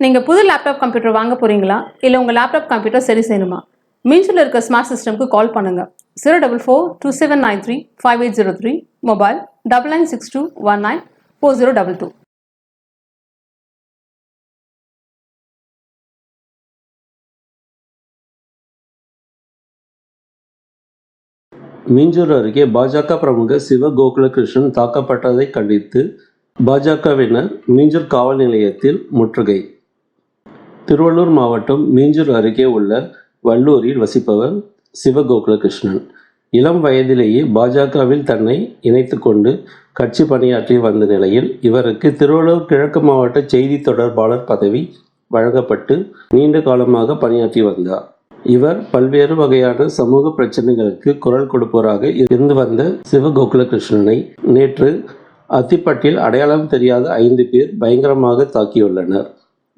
நீங்கள் புது laptop computer வாங்க போகிறீங்களா இல்லை உங்கள் லேப்டாப் கம்ப்யூட்டர் சரி செய்யணுமா? மீன்ஸில் இருக்க ஸ்மார்ட் சிஸ்டம்க்கு கால் பண்ணுங்கள் zero double four two seven nine three five eight zero three mobile double nine six two one nine four zero double two Minjur அருகே பாஜக பிரமுகர் சிவ கோகுலகிருஷ்ணன் தாக்கப்பட்டதை கண்டித்து பாஜகவினர் மீஞ்சூர் காவல் நிலையத்தில் முற்றுகை. திருவள்ளூர் மாவட்டம் மீஞ்சூர் அருகே உள்ள வல்லூரில் வசிப்பவர் சிவகோகுலகிருஷ்ணன். இளம் வயதிலேயே பாஜகவில் தன்னை இணைத்து கொண்டு கட்சி பணியாற்றி வந்த நிலையில் இவருக்கு திருவள்ளூர் கிழக்கு மாவட்ட செய்தி தொடர்பாளர் பதவி வழங்கப்பட்டு நீண்ட காலமாக பணியாற்றி வந்தார். இவர் பல்வேறு வகையான சமூக பிரச்சனைகளுக்கு குரல் கொடுப்பவராக இருந்து வந்த சிவகோகுலகிருஷ்ணனை நேற்று அத்திப்பட்டில் அடையாளம் தெரியாத ஐந்து பேர் பயங்கரமாக தாக்கியுள்ளனர்.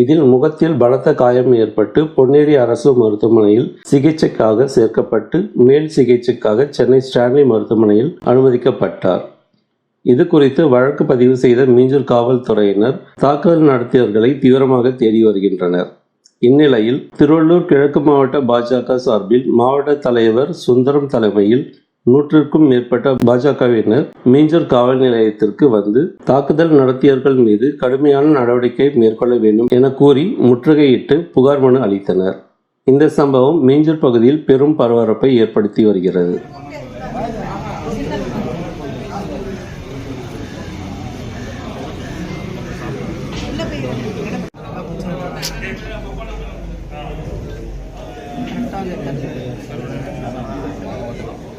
இதில் முகத்தில் பலத்த காயம் ஏற்பட்டு பொன்னேரி அரசு மருத்துவமனையில் சிகிச்சைக்காக சேர்க்கப்பட்டு மேல் சிகிச்சைக்காக சென்னை ஸ்டான்லி மருத்துவமனையில் அனுமதிக்கப்பட்டார். இது குறித்து வழக்கு பதிவு செய்த மீஞ்சூர் காவல்துறையினர் தாக்குதல் நடத்தியவர்களை தீவிரமாக தேடி வருகின்றனர். இந்நிலையில் திருவள்ளூர் கிழக்கு மாவட்ட பாஜக சார்பில் மாவட்ட தலைவர் சுந்தரம் தலைமையில் நூற்றுக்கும் மேற்பட்ட பாஜகவினர் மீஞ்சர் காவல் நிலையத்திற்கு வந்து தாக்குதல் நடத்தியவர்கள் மீது கடுமையான நடவடிக்கை மேற்கொள்ள வேண்டும் என கூறி முற்றுகையிட்டு புகார் மனு அளித்தனர். இந்த சம்பவம் மீஞ்சர் பகுதியில் பெரும் பரபரப்பை ஏற்படுத்தி வருகிறது.